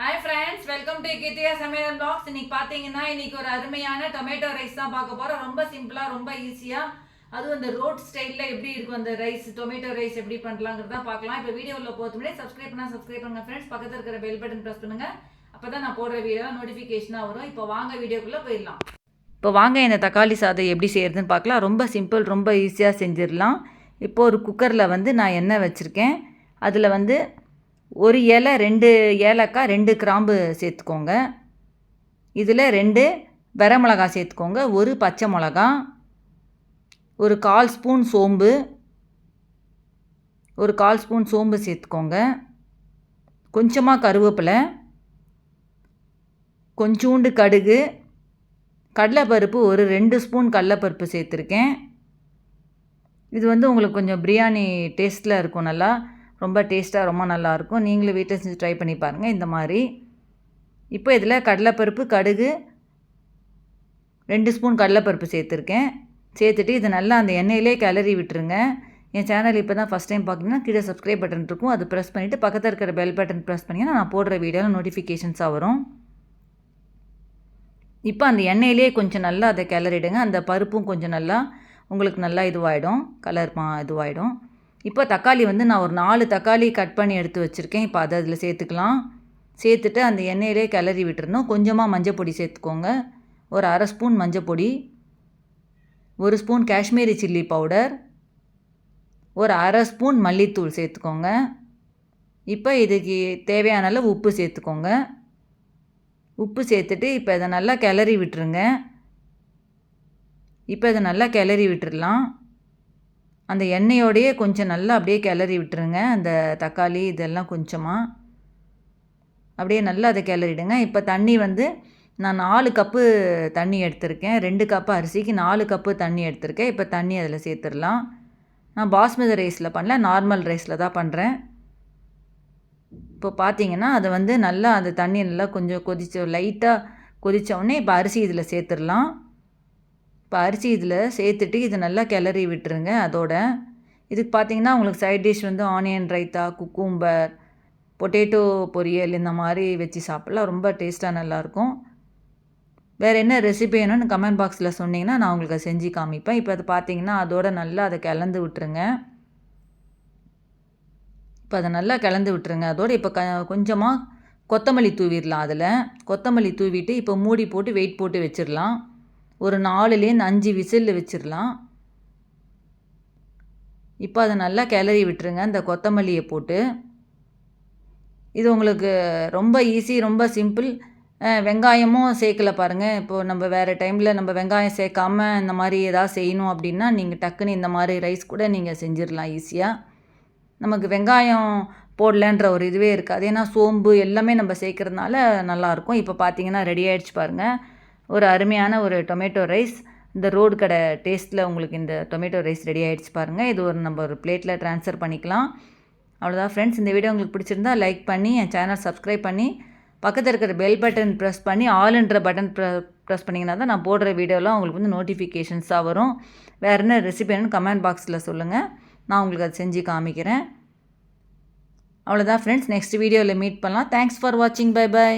Hi friends welcome to Keerthiya சமையல் box இன்னைக்கு பார்த்தீங்கன்னா இன்னைக்கு ஒரு அருமையான டொமேட்டோ ரைஸ் தான் பார்க்க போகிறோம் ரொம்ப சிம்பிளாக ரொம்ப ஈஸியாக அதுவும் இந்த ரோட் ஸ்டைலில் எப்படி இருக்கும் அந்த ரைஸ் டொமேட்டோ ரைஸ் எப்படி பண்ணலாங்கிறது தான் பார்க்கலாம். இப்போ வீடியோவில் போகிறது முன்னாடி சப்ஸ்கிரைப் பண்ணால் சப்ஸ்கிரைப் பண்ணுங்க ஃப்ரெண்ட்ஸ் பக்கத்தில் இருக்கிற பெல் பட்டன் ப்ரெஸ் பண்ணுங்க. அப்போ தான் நான் போடுற வீடியோ நோட்டிஃபிகேஷனாக வரும். இப்போ வாங்க வீடியோக்குள்ளே போயிடலாம். இப்போ வாங்க இந்த தக்காளி சாதம் எப்படி செய்யறதுன்னு பார்க்கலாம். ரொம்ப சிம்பிள் ரொம்ப ஈஸியாக செஞ்சிடலாம். இப்போ ஒரு குக்கரில் வந்து நான் எண்ணெய் வச்சுருக்கேன். அதில் வந்து ஒரு இலை ரெண்டு ஏலக்காய் ரெண்டு கிராம்பு சேர்த்துக்கோங்க. இதில் ரெண்டு வரமிளகாய் சேர்த்துக்கோங்க ஒரு பச்சை மிளகா ஒரு கால் ஸ்பூன் சோம்பு ஒரு கால் ஸ்பூன் சோம்பு சேர்த்துக்கோங்க. கொஞ்சமாக கருவேப்பிலை கொஞ்சூண்டு கடுகு கடலைப்பருப்பு ஒரு ரெண்டு ஸ்பூன் கடலைப்பருப்பு சேர்த்துருக்கேன். இது வந்து உங்களுக்கு கொஞ்சம் பிரியாணி டேஸ்ட்டில் இருக்கும் நல்லா. ரொம்ப டேஸ்ட்டாக ரொம்ப நல்லாயிருக்கும் நீங்களும் வீட்டில் செஞ்சு ட்ரை பண்ணி பாருங்கள் இந்த மாதிரி இப்போ இதில் கடலைப்பருப்பு கடுகு ரெண்டு ஸ்பூன் கடலைப்பருப்பு சேர்த்துருக்கேன். சேர்த்துட்டு இது நல்லா அந்த எண்ணெயிலே கிளறி விட்டுருங்க. என் சேனல் இப்போ தான் ஃபஸ்ட் டைம் பார்க்குறீங்கன்னா கீழே சப்ஸ்கிரைப் பட்டன் இருக்கும். அது ப்ரெஸ் பண்ணிவிட்டு பக்கத்தில் இருக்கிற பெல் பட்டன் ப்ரெஸ் பண்ணிங்கன்னா நான் போடுற வீடியோவில் நோட்டிஃபிகேஷன்ஸாக வரும். இப்போ அந்த எண்ணெயிலே கொஞ்சம் நல்லா அதை கிளறிடுங்க. அந்த பருப்பும் கொஞ்சம் நல்லா உங்களுக்கு நல்லா இதுவாகிடும் கலர் மா இதுவாகிடும் இப்போ தக்காளி வந்து நான் ஒரு நாலு தக்காளி கட் பண்ணி எடுத்து வச்சுருக்கேன். இப்போ அதை அதில் சேர்த்துக்கலாம். சேர்த்துட்டு அந்த எண்ணெயிலே கிளறி விட்டுறணும். கொஞ்சமாக மஞ்சள் பொடி சேர்த்துக்கோங்க. ஒரு அரை ஸ்பூன் மஞ்சள் பொடி. ஒரு ஸ்பூன் காஷ்மீரி சில்லி பவுடர். ஒரு அரை ஸ்பூன் மல்லித்தூள் சேர்த்துக்கோங்க. இப்போ இதுக்கு தேவையான அளவு உப்பு சேர்த்துக்கோங்க. உப்பு சேர்த்துட்டு இப்போ இதை நல்லா கிளறி விட்டுருங்க. இப்போ இதை நல்லா கிளறி விட்டுடலாம் அந்த எண்ணெயோடையே கொஞ்சம் நல்லா அப்படியே கிளறி விட்டுருங்க. அந்த தக்காளி இதெல்லாம் கொஞ்சமாக அப்படியே நல்லா அதை கிளறிடுங்க. இப்போ தண்ணி வந்து நான் நாலு கப்பு தண்ணி எடுத்திருக்கேன். ரெண்டு கப்பு அரிசிக்கு நாலு கப்பு தண்ணி எடுத்திருக்கேன். இப்போ தண்ணி அதில் சேர்த்துடலாம். நான் பாஸ்மதி ரைஸில் பண்ணல நார்மல் ரைஸில் தான் பண்ணுறேன் இப்போ பார்த்தீங்கன்னா அதை வந்து நல்லா அந்த தண்ணி நல்லா கொஞ்சம் கொதிச்ச லைட்டாக கொதித்தோடனே இப்போ அரிசி இதில் சேர்த்துடலாம். இப்போ அரிசி இதில் சேர்த்துட்டு இது நல்லா கிளறி விட்டுருங்க அதோட. இதுக்கு பார்த்தீங்கன்னா உங்களுக்கு சைட் டிஷ் வந்து ஆனியன் ரைத்தா குக்கூம்பர் பொட்டேட்டோ பொரியல் இந்த மாதிரி வச்சு சாப்பிட்லாம். ரொம்ப டேஸ்ட்டாக நல்லாயிருக்கும். வேறு என்ன ரெசிபி வேணும்னு கமெண்ட் பாக்ஸில் சொன்னிங்கன்னா நான் உங்களுக்கு செஞ்சு காமிப்பேன். இப்போ அது பார்த்தீங்கன்னா அதோட நல்லா அதை கிளந்து விட்டுருங்க. இப்போ அதை நல்லா கிளந்து விட்டுருங்க. அதோடு இப்போ க கொஞ்சமாக கொத்தமல்லி தூவிடலாம் அதில். கொத்தமல்லி தூவிட்டு இப்போ மூடி போட்டு வெயிட் போட்டு வச்சிடலாம். ஒரு நாலுலேருந்து அஞ்சு விசிலில் வச்சிடலாம் இப்போ அதை நல்லா கிளறி விட்டுருங்க இந்த கொத்தமல்லியை போட்டு. இது உங்களுக்கு ரொம்ப ஈஸி ரொம்ப சிம்பிள். வெங்காயமும் சேர்க்கல பாருங்கள் இப்போது நம்ம வேறு டைமில் நம்ம வெங்காயம் சேர்க்காம இந்த மாதிரி எதாவது செய்யணும் அப்படின்னா நீங்கள் டக்குன்னு இந்த மாதிரி ரைஸ் கூட நீங்கள் செஞ்சிடலாம் ஈஸியாக நமக்கு வெங்காயம் போடலன்ற ஒரு இதுவே இருக்காது. ஏன்னா சோம்பு எல்லாமே நம்ம சேர்க்குறதுனால நல்லாயிருக்கும் இப்போ பார்த்தீங்கன்னா ரெடி ஆகிடுச்சு பாருங்கள் ஒரு அருமையான ஒரு டொமேட்டோ ரைஸ் இந்த ரோடு கடை டேஸ்ட்டில் உங்களுக்கு இந்த டொமேட்டோ ரைஸ் ரெடி ஆகிடுச்சு பாருங்கள் இது ஒரு நம்ம ஒரு பிளேட்டில் ட்ரான்ஸ்ஃபர் பண்ணிக்கலாம். அவ்வளோதான் ஃப்ரெண்ட்ஸ் இந்த வீடியோ உங்களுக்கு பிடிச்சிருந்தா லைக் பண்ணி என் சேனல் சப்ஸ்கிரைப் பண்ணி பக்கத்தில் இருக்கிற பெல் பட்டன் ப்ரெஸ் பண்ணி ஆல்ன்ற பட்டன் ப்ரெஸ் பண்ணிங்கன்னா தான் நான் போடுற வீடியோலாம் உங்களுக்கு வந்து நோட்டிஃபிகேஷன்ஸாக வரும். வேறு என்ன ரெசிபி வேணும்னு கமெண்ட் பாக்ஸில் சொல்லுங்கள் நான் உங்களுக்கு அதை செஞ்சு காமிக்கிறேன். அவ்வளோதான் ஃப்ரெண்ட்ஸ் நெக்ஸ்ட் வீடியோவில் மீட் பண்ணலாம். தேங்க்ஸ் ஃபார் வாட்சிங் பை பை